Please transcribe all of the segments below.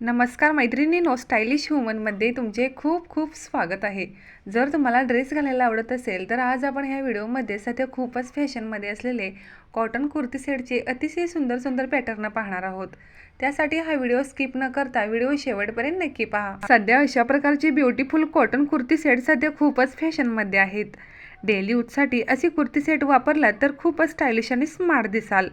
नमस्कार मैत्रिणींनो स्टायलिश वुमनमध्ये तुमचे खूप खूप स्वागत आहे. जर तुम्हाला ड्रेस घालायला आवडत असेल तर आज आपण ह्या व्हिडिओमध्ये सध्या खूपच फॅशनमध्ये असलेले कॉटन कुर्ती सेटचे अतिशय सुंदर सुंदर पॅटर्न पाहणार आहोत. त्यासाठी हा व्हिडिओ स्किप न करता व्हिडिओ शेवटपर्यंत नक्की पहा. सध्या अशा प्रकारचे ब्युटिफुल कॉटन कुर्ती सेट सध्या खूपच फॅशनमध्ये आहेत. डेली यूजसाठी अशी कुर्ती सेट वापरला तर खूपच स्टायलिश आणि स्मार्ट दिसाल.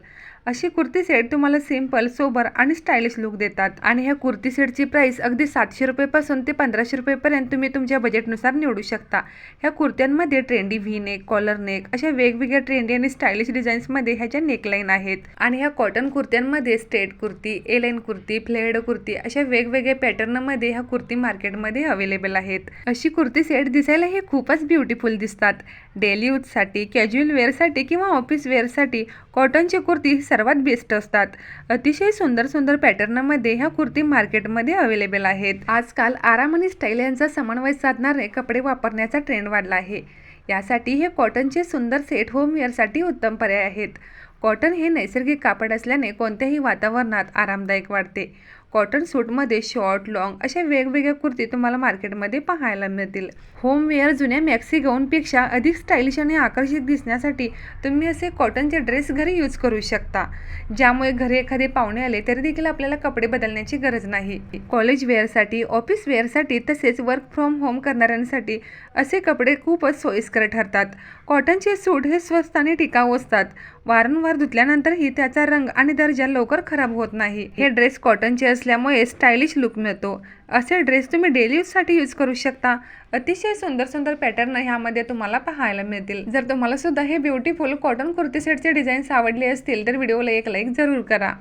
अशी कुर्ती सेट तुम्हाला सिंपल सोबर आणि स्टायलिश लुक देतात. आणि ह्या कुर्ती सेटची प्राईस अगदी सातशे रुपयेपासून ते पंधराशे रुपयेपर्यंत तुम्ही तुमच्या बजेटनुसार निवडू शकता. ह्या कुर्त्यांमध्ये trendy V neck collar neck अशा वेगवेगळ्या ट्रेंडी आणि स्टायलिश डिझाईन्समध्ये ह्याच्या नेकलाईन आहेत. आणि ह्या cotton कुर्त्यांमध्ये straight kurti A kurti flared kurti अशा वेगवेगळ्या पॅटर्नमध्ये ह्या कुर्ती मार्केटमध्ये अवेलेबल आहेत. अशी कुर्ती सेट दिसायला हे खूपच ब्युटिफुल दिसतात. डेली यूजसाठी कॅज्युअल वेअरसाठी किंवा ऑफिस वेअरसाठी कॉटनची कुर्ती सर्वात बेस्ट असतात. अतिशय सुंदर सुंदर पॅटर्नमध्ये ह्या कुर्ती मार्केटमध्ये अवेलेबल आहेत. आजकाल आराम आणि स्टाईल यांचा समन्वय साधणारे कपडे वापरण्याचा ट्रेंड वाढला आहे. यासाठी हे कॉटनचे सुंदर सेट होमवेअरसाठी उत्तम पर्याय आहेत. कॉटन हे नैसर्गिक कापड असल्याने कोणत्याही वातावरणात आरामदायक वाटते. कॉटन सूटमध्ये शॉर्ट लॉंग अशा वेगवेगळ्या कुर्ती तुम्हाला मार्केटमध्ये पाहायला मिळतील. होमवेअर जुन्या मॅक्सी गाऊनपेक्षा अधिक स्टाईलिश आणि आकर्षित दिसण्यासाठी तुम्ही असे कॉटनचे ड्रेस घरी यूज करू शकता. ज्यामुळे घरी एखादे पाहुणे आले तरी देखील आपल्याला कपडे बदलण्याची गरज नाही. कॉलेज वेअरसाठी ऑफिस वेअरसाठी तसेच वर्क फ्रॉम होम करणाऱ्यांसाठी असे कपडे खूपच सोयीस्कर ठरतात. कॉटनचे सूट हे स्वस्त आणि टिकाऊ असतात. वारंवार धुतल्यानंतरही त्याचा रंग आणि दर्जा लवकर खराब होत नाही. हे ड्रेस कॉटनचे असल्यामुळे स्टायलिश लुक मिळतो. असे ड्रेस तुम्ही डेली यूजसाठी यूज करू शकता. अतिशय सुंदर सुंदर पॅटर्न ह्यामध्ये तुम्हाला पाहायला मिळतील. जर तुम्हाला सुद्धा हे ब्युटिफुल कॉटन कुर्ती सेटचे डिझाईन्स आवडले असतील तर व्हिडिओला एक लाईक जरूर करा.